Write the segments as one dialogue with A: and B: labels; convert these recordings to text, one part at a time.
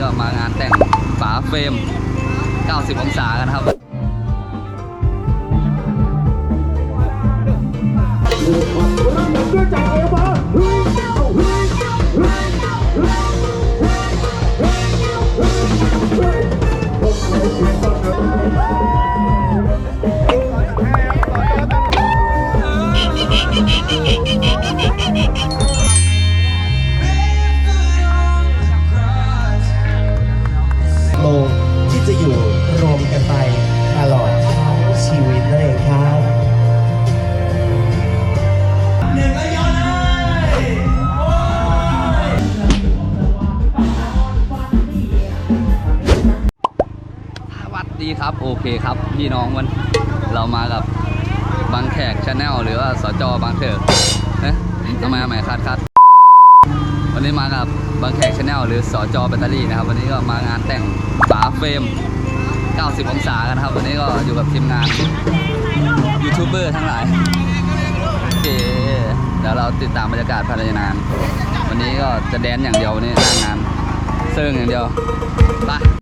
A: ก็มางานแต่งฝาเฟรม 90 องศากันครับ
B: โล
A: โอเคครับ พี่น้องวันเรามากับบางแขกชาแนลหรือว่าสจบางเถิกเอ๊ะทำไมทำไมคัดคัดวันนี้มากับบางแขกชาแนลหรือสจแบตเตอรี่นะครับ วันนี้ก็มางานแต่งฝาเฟรม 90 องศากันครับ วันนี้ก็อยู่กับทีมงานยูทูบเบอร์ทั้งหลายโอเคเดี๋ยวเราติดตามบรรยากาศภายในงานวันนี้ก็จะแดนอย่างเดียววันนี้หน้างานเซิร์งอย่างเดียวไป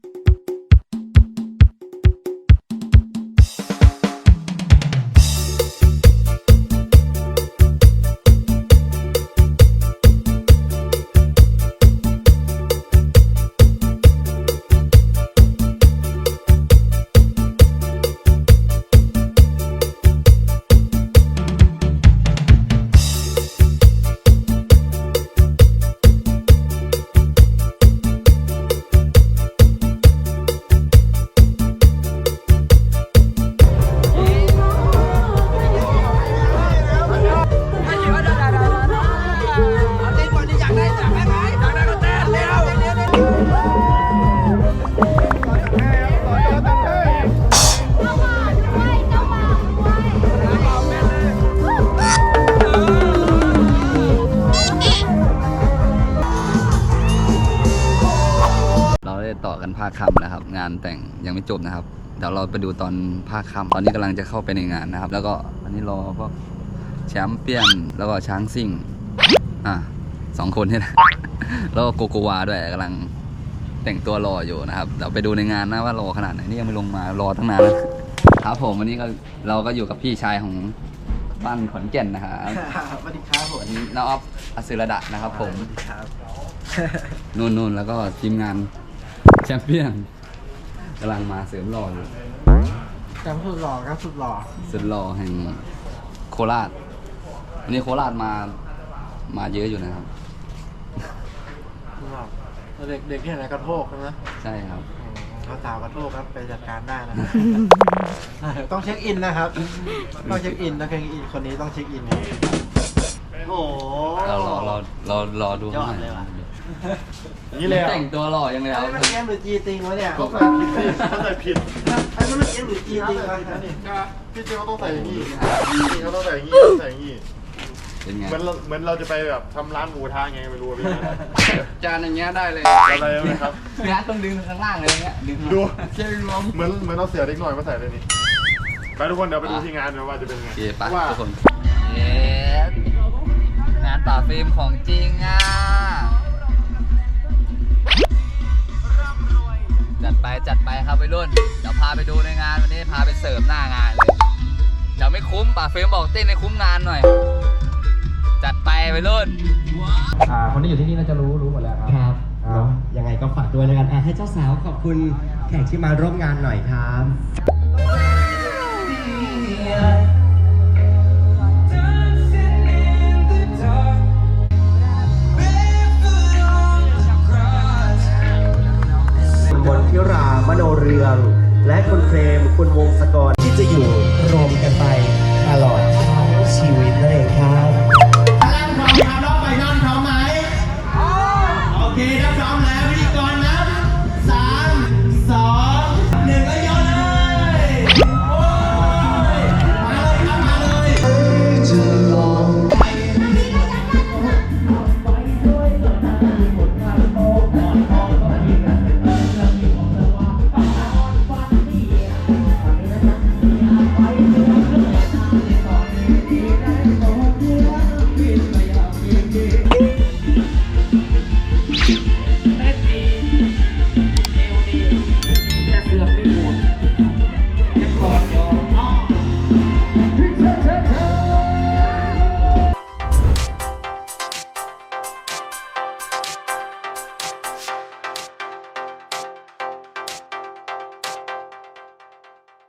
A: ภาคค่ำนะครับ งานแต่งยังไม่จบนะครับเดี๋ยวเราไปดูตอนภาคค่ำตอนนี้กำลังจะเข้าไปในงานนะครับ แล้วก็อันนี้รอพวกแชมป์เปี้ยนแล้วก็ช้างซิ่งอะสองคนนี่แหละแล้วก็โกโกวาด้วยกำลังแต่งตัวรออยู่นะครับเดี๋ยวไปดูในงานนะว่ารอขนาดไหนนี่ยังไม่ลงมารอตั้งนานแล้วครับผมวันนี้ก็เราก็อยู่กับพี่ชายของบ้านขอนแก่นนะครับ
B: สวัสดีครับผม
A: วันนี้น้าออฟอศิรดะนะครับ ผม
B: ครับ
A: นู่นนู่นแล้วก็ทีมงาน แชมเปี้ยนกำลังมาเสริมหล่ออยู่
B: จำสุดหล่อครับสุดหล่อ
A: สุดหล่อแห่งโคราชวันนี้โคราชมามาเยอะอยู่นะครับ
B: หล่อเด็กเด็กที่ไหนกระโทกนะ
A: ใช่ครับ
B: เขาสาวกระโทกครับไปจัดการได้นะต้องเช็คอินนะครับต้องเช็คอินนะเช็คอินคนนี้ต้องเช็คอินครับโอ้โห
A: เรารอรอรอรอดูหน่ อย
C: นี่เลยอะ
A: แต่งตัวหล่อยังไงครับ
B: มันเอ็มหรือจีติงวะเนี่ย
C: เขาใส่ผิดสิเขาใส่ผิด
B: ไอ้มันเอ็มหรือจีติงวะ
C: พี่เจเขาต้องใส่อย่างนี้พี่เขาต้องใส่อย่างนี้ต้องใส่อย่างนี้
A: เป็นไง
C: เหมือนเราเหมือนเราจะไปแบบทำร้านหมูทะไงไม่รู้อะพี่นะ
A: จานอย่างเงี้ยได้เลย
C: อะไรนะครับ
A: งานต้องดึงข้างล่างเลยเงี้ยดึงมา
C: ดู
A: เชื่อรวม
C: เหมือนเหมือนเอาเสือเล็กหน่อยมาใส่เลยนี่ไปทุกคนเดี๋ยวไปดูที่งานเดี๋ยวว่าจะเป็นไง
A: โอเคไป
C: ว่า
A: ทุกคน เย้งานป่าฟิล์มของจริงอะ จัดไปจัดไปครับไปรุ่น เดี๋ยวพาไปดูในงานวันนี้พาไปเสิร์ฟหน้างานเลย เดี๋ยวไม่คุ้มป่าฟิล์มบอกเต้นในคุ้มงานหน่อย จัดไปไปรุ่น
D: อ่าคนที่อยู่ที่นี่น่าจะรู้รู้หมดแล้วครับ
B: ครับ
D: ครับ
B: ยังไงก็ฝากด้วยแล้วกันอะให้เจ้าสาวขอบคุณแขกที่มาร่วมงานหน่อยครับ จะอยู่รวมกันไปตลอดทั้งชีวิต